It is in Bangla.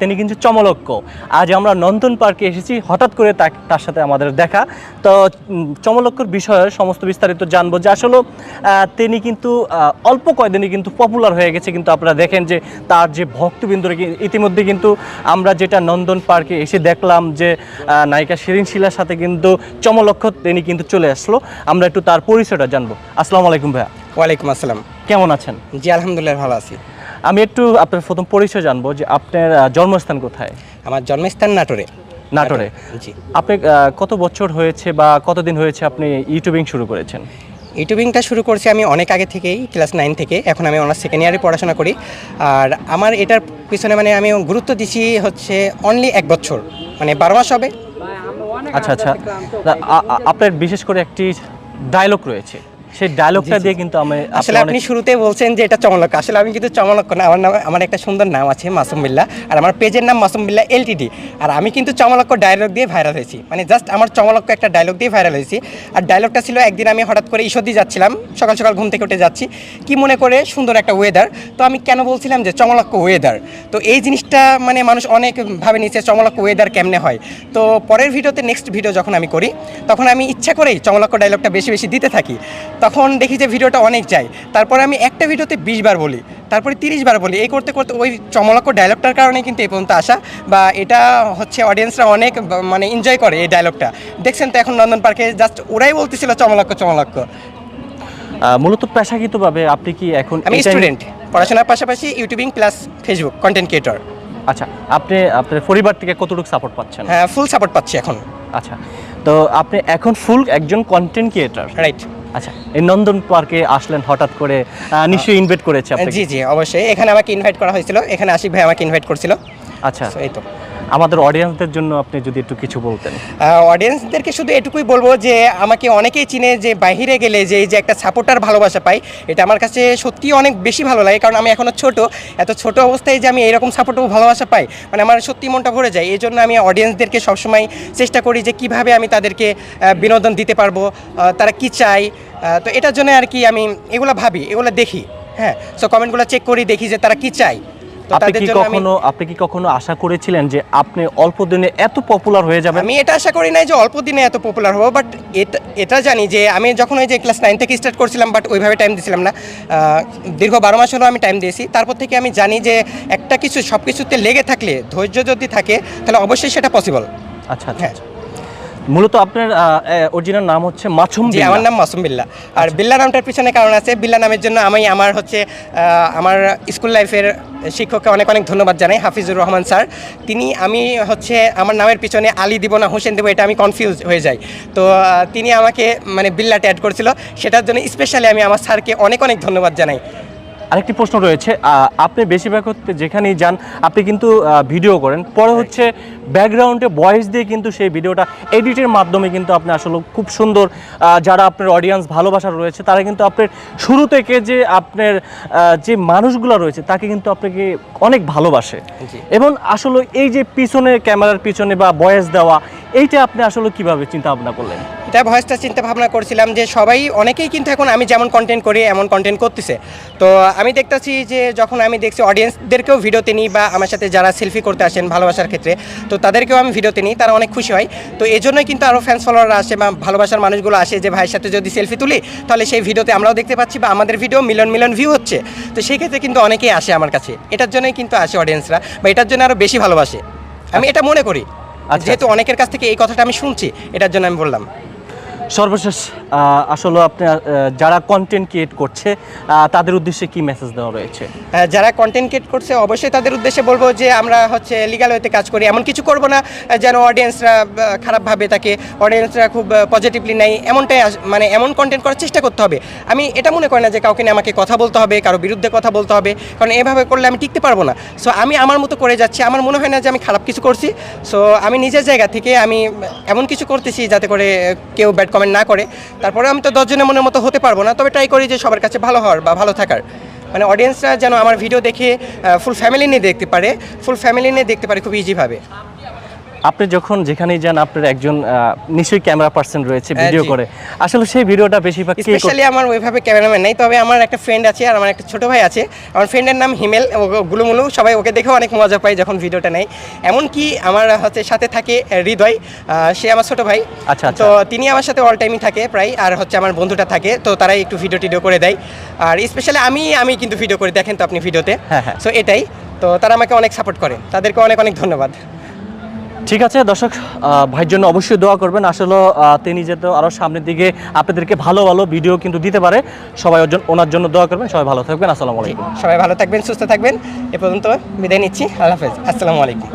তিনি কিন্তু চমলক্ষ আজ আমরা নন্দন পার্কে এসেছি হঠাৎ করে তার সাথে আমাদের দেখা। তো উম, চমলক্ষর বিষয়ে সমস্ত বিস্তারিত জানব যে আসলে তিনি কিন্তু অল্প কয়দিনই কিন্তু পপুলার হয়ে গেছে। কিন্তু আপনারা দেখেন যে তার যে ভক্তবৃন্দরা ইতিমধ্যে কিন্তু আমরা যেটা নন্দন পার্কে এসে দেখলাম যে নায়িকা শিরিন শিলার সাথে কিন্তু চমলক্ষ তিনি কিন্তু চলে আসলো। আমরা একটু তার পরিচয়টা জানব। আসসালামু আলাইকুম ভাইয়া। ওয়ালাইকুম আসসালাম। কেমন আছেন? জি আলহামদুলিল্লাহ ভালো আছি। আমি একটু আপনার প্রথম পরিচয় জানব যে আপনার জন্মস্থান কোথায়? আমার জন্মস্থান নাটোরে। নাটোরে। জি। আপনি কত বছর হয়েছে বা কতদিন হয়েছে আপনি ইউটিউবিং শুরু করেছেন? ইউটিউবিংটা শুরু করছি আমি অনেক আগে থেকেই ক্লাস নাইন থেকে। এখন আমি অনার্স সেকেন্ড ইয়ারে পড়াশোনা করি। আর আমার এটার পিছনে মানে আমি গুরুত্ব দিচ্ছি হচ্ছে অনলি এক বছর। মানে বারো মাস হবে। আচ্ছা আচ্ছা। আপনার বিশেষ করে একটি ডায়লগ রয়েছে। সেই ডায়লগটা দিয়ে কিন্তু আমি আসলে আপনি শুরুতে বলছেন যে এটা চমলক্ষ আসলে আমি কিন্তু চমলক্ষ না আমার নাম আমার একটা সুন্দর নাম আছে মাসুম বিল্লা। আর আমার পেজের নাম মাসুম বিল্লা এলটিডি। আর আমি কিন্তু চমলক্ষ ডায়লগ দিয়ে ভাইরাল হয়েছি। মানে জাস্ট আমার চমলক্ষ একটা ডায়লগ দিয়ে ভাইরাল হয়েছি। আর ডায়লগটা ছিল একদিন আমি হঠাৎ করে ঈশ্বরদি যাচ্ছিলাম। সকাল সকাল ঘুম থেকে উঠে যাচ্ছি। কি মনে করে? সুন্দর একটা ওয়েদার তো আমি কেন বলছিলাম যে চমলক্ষ ওয়েদার তো এই জিনিসটা মানে মানুষ অনেক ভাবে নিচ্ছে চমলক্ষ ওয়েদার কেমনে হয়। তো পরের ভিডিওতে নেক্সট ভিডিও যখন আমি করি তখন আমি ইচ্ছা করেই চমলক্ষ ডায়লগটা বেশি বেশি দিতে থাকি। তখন দেখি যে ভিডিওটা অনেক যায়। তারপরে আমি একটা ভিডিওতে বিশ বার বলি তারপরে তিরিশ বার বলি। এই করতে করতে ওই চমলক্ষ ডায়লগটার কারণে কিন্তু এই পর্যন্ত আসা বা এটা হচ্ছে অডিয়েন্সরা অনেক মানে এনজয় করে এই ডায়লগটা দেখছেন তো এখন নন্দন পার্কে জাস্ট ওরাই বলতেছিল চমলক্ষ আহ, মূলত পেশাগতভাবে আপনি কি এখন আমি স্টুডেন্ট পড়াশোনার পাশাপাশি YouTubing plus Facebook content creator আচ্ছা আপনি আপনার পরিবার থেকে কতটুকু সাপোর্ট পাচ্ছেন? হ্যাঁ ফুল সাপোর্ট পাচ্ছি এখন। আচ্ছা তো আপনি এখন ফুল একজন কন্টেন্ট ক্রিয়েটার রাইট আচ্ছা এই নন্দন পার্কে আসলেন হঠাৎ করে আহ, নিশ্চয়ই ইনভাইট করেছে জি জি অবশ্যই। এখানে আমাকে ইনভাইট করা হয়েছিল। এখানে আশিক ভাই আমাকে ইনভাইট করছিল। আচ্ছা। এই তো। আমাদের অডিয়েন্সদের জন্য আপনি যদি একটু কিছু বলতেন। অডিয়েন্সদেরকে শুধু এটুকুই বলব যে আমাকে অনেকেই চিনে যে বাইরে গেলে যে এই যে একটা সাপোর্টার ভালোবাসা পাই এটা আমার কাছে সত্যি অনেক বেশি ভালো লাগে কারণ আমি এখনও ছোট। এত ছোট অবস্থায় যে আমি এরকম সাপোর্ট ও ভালোবাসা পাই মানে আমার সত্যি মনটা ভরে যায়। এই জন্য আমি অডিয়েন্সদেরকে সবসময় চেষ্টা করি যে কীভাবে আমি তাদেরকে বিনোদন দিতে পারব তারা কি আহ, তো এটার জন্য আর কি আমি এগুলো ভাবি এগুলো দেখি হ্যাঁ। সো কমেন্টগুলো চেক করি দেখি যে তারা কি চায়। আপনি কি কখনো আপনি কি কখনো আশা করেছিলেন যে আপনি অল্প দিনে এত পপুলার হয়ে যাবেন আমি এটা আশা করি নাই যে অল্প দিনে এত পপুলার হব বাট এটা এটা জানি যে আমি যখন ওই যে ক্লাস নাইন থেকে স্টার্ট করছিলাম বাট ওইভাবে টাইম দিছিলাম না দীর্ঘ বারো মাস হলো আমি টাইম দিয়েছি তারপর থেকে আমি জানি যে একটা কিছু সব কিছুতে লেগে থাকলে ধৈর্য যদি থাকে তাহলে অবশ্যই সেটা পসিবল আচ্ছা আচ্ছা হ্যাঁ। আচ্ছা। মূলত আপনার অরিজিনাল নাম হচ্ছে মাছুম জি আমার নাম মাসুম বিল্লা। আর বিল্লা নামটার পিছনে কারণ আছে বিল্লা নামের জন্য আমি আমার হচ্ছে আমার স্কুল লাইফের শিক্ষককে অনেক অনেক ধন্যবাদ জানাই হাফিজুর রহমান স্যার। তিনি আমি হচ্ছে আমার নামের পিছনে আলী দিব না হোসেন দেবো এটা আমি কনফিউজ হয়ে যাই। তো তিনি আমাকে মানে বিল্লাটা অ্যাড করেছিল। সেটার জন্য স্পেশালি আমি আমার স্যারকে অনেক অনেক ধন্যবাদ জানাই। আরেকটি প্রশ্ন রয়েছে আপনি বেশিরভাগ হচ্ছে যেখানেই যান আপনি কিন্তু ভিডিও করেন। পরে হচ্ছে ব্যাকগ্রাউন্ডে ভয়েস দিয়ে কিন্তু সেই ভিডিওটা এডিটের মাধ্যমে কিন্তু আপনি আসলে খুব সুন্দর যারা আপনার অডিয়েন্স ভালোবাসার রয়েছে তারা কিন্তু আপনার শুরু থেকে যে আপনার যে মানুষগুলো রয়েছে তাকে কিন্তু আপনাকে অনেক ভালোবাসে। এবং আসলে এই যে পিছনে ক্যামেরার পিছনে বা ভয়েস দেওয়া এইটা আপনি আসলে কীভাবে চিন্তা ভাবনা করলেন? এটা ভয়েসটা চিন্তা ভাবনা করছিলাম যে সবাই অনেকেই কিন্তু এখন আমি যেমন কন্টেন্ট করি এমন কন্টেন্ট করতেছে। তো আমি দেখতেছি যে যখন আমি দেখছি অডিয়েন্সদেরকেও ভিডিওতে নিই বা আমার সাথে যারা সেলফি করতে আসেন ভালোবাসার ক্ষেত্রে তো তাদেরকেও আমি ভিডিওতে নিই তারা অনেক খুশি হয়। তো এই জন্যই কিন্তু আরও ফ্যান্স ফলোয়াররা আসে বা ভালোবাসার মানুষগুলো আসে যে ভাইয়ের সাথে যদি সেলফি তুলি তাহলে সেই ভিডিওতে আমরাও দেখতে পাচ্ছি বা আমাদের ভিডিও মিলন মিলন ভিউ হচ্ছে। তো সেই ক্ষেত্রে কিন্তু অনেকেই আসে আমার কাছে। এটার জন্যই কিন্তু আসে অডিয়েন্সরা বা এটার জন্য আরও বেশি ভালোবাসে। আমি এটা মনে করি। আচ্ছা, যেহেতু অনেকের কাছ থেকে এই কথাটা আমি শুনছি এটার জন্য আমি বললাম। সর্বশেষ আসলে আপনার আহ, যারা কন্টেন্ট ক্রিয়েট করছে তাদের উদ্দেশ্যে কি মেসেজ দেওয়া রয়েছে? যারা কন্টেন্ট ক্রিয়েট করছে অবশ্যই তাদের উদ্দেশ্যে বলব যে আমরা হচ্ছে লিগাল ওয়েতে কাজ করি। এমন কিছু করব না যেন অডিয়েন্সরা খারাপভাবে তাকে অডিয়েন্সরা খুব পজিটিভলি নেয়। এমনটাই মানে এমন কন্টেন্ট করার চেষ্টা করতে হবে। আমি এটা মনে করি না যে কাউকে আমাকে কথা বলতে হবে কারও বিরুদ্ধে কথা বলতে হবে। কারণ এভাবে করলে আমি টিকতে পারব না। সো আমি আমার মতো করে যাচ্ছি। আমার মনে হয় না যে আমি খারাপ কিছু করছি। সো আমি নিজের জায়গা থেকে আমি এমন কিছু করতেছি যাতে করে কেউ ব্যাড কমেন্ট না করে। তারপরে আমি তো দশজনের মনের মতো হতে পারব না, তবে ট্রাই করি যে সবার কাছে ভালো হওয়ার বা ভালো থাকার। মানে অডিয়েন্সরা যেন আমার ভিডিও দেখে ফুল ফ্যামিলি নিয়ে দেখতে পারে ফুল ফ্যামিলি নিয়ে দেখতে পারে খুব ইজিভাবে আপনি যখন যেখানেই যান আপনার একজন নিশ্চয়ই ক্যামেরা পার্সন রয়েছে হ্যাঁ, ভিডিও করে। আসলে সেই ভিডিওটা বেশিরভাগ স্পেশালি আমার ওইভাবে ক্যামেরাম্যান নেই তবে আমার একটা ফ্রেন্ড আছে আর আমার একটা ছোট ভাই আছে। আমার ফ্রেন্ডের নাম হিমেল ও গুলুমুলু। সবাই ওকে দেখেও অনেক মজা পায় যখন ভিডিওটা নেয়। এমনকি আমার হচ্ছে সাথে থাকে হৃদয় সে আমার ছোট ভাই। আচ্ছা, আচ্ছা। তো তিনি আমার সাথে অল টাইমই থাকে প্রায় আর হচ্ছে আমার বন্ধুটা থাকে। তো তারাই একটু ভিডিও টিডিও করে দেয়। আর স্পেশালি আমি আমি কিন্তু ভিডিও করে। দেখেন তো আপনি ভিডিওতে হ্যাঁ, হ্যাঁ। সো এটাই। তো তারা আমাকে অনেক সাপোর্ট করে। তাদেরকে অনেক অনেক ধন্যবাদ। ঠিক আছে দর্শক ভাইয়ের জন্য অবশ্যই দোয়া করবেন। আসলে তিনি যেতে আরও সামনের দিকে আপনাদেরকে ভালো ভালো ভিডিও কিন্তু দিতে পারে সবাই ওর ওনার জন্য দোয়া করবেন। সবাই ভালো থাকবেন। আসসালামু আলাইকুম। সবাই ভালো থাকবেন সুস্থ থাকবেন। এ পর্যন্ত বিদায় নিচ্ছি। আল্লাহ হাফেজ। আসসালামু আলাইকুম।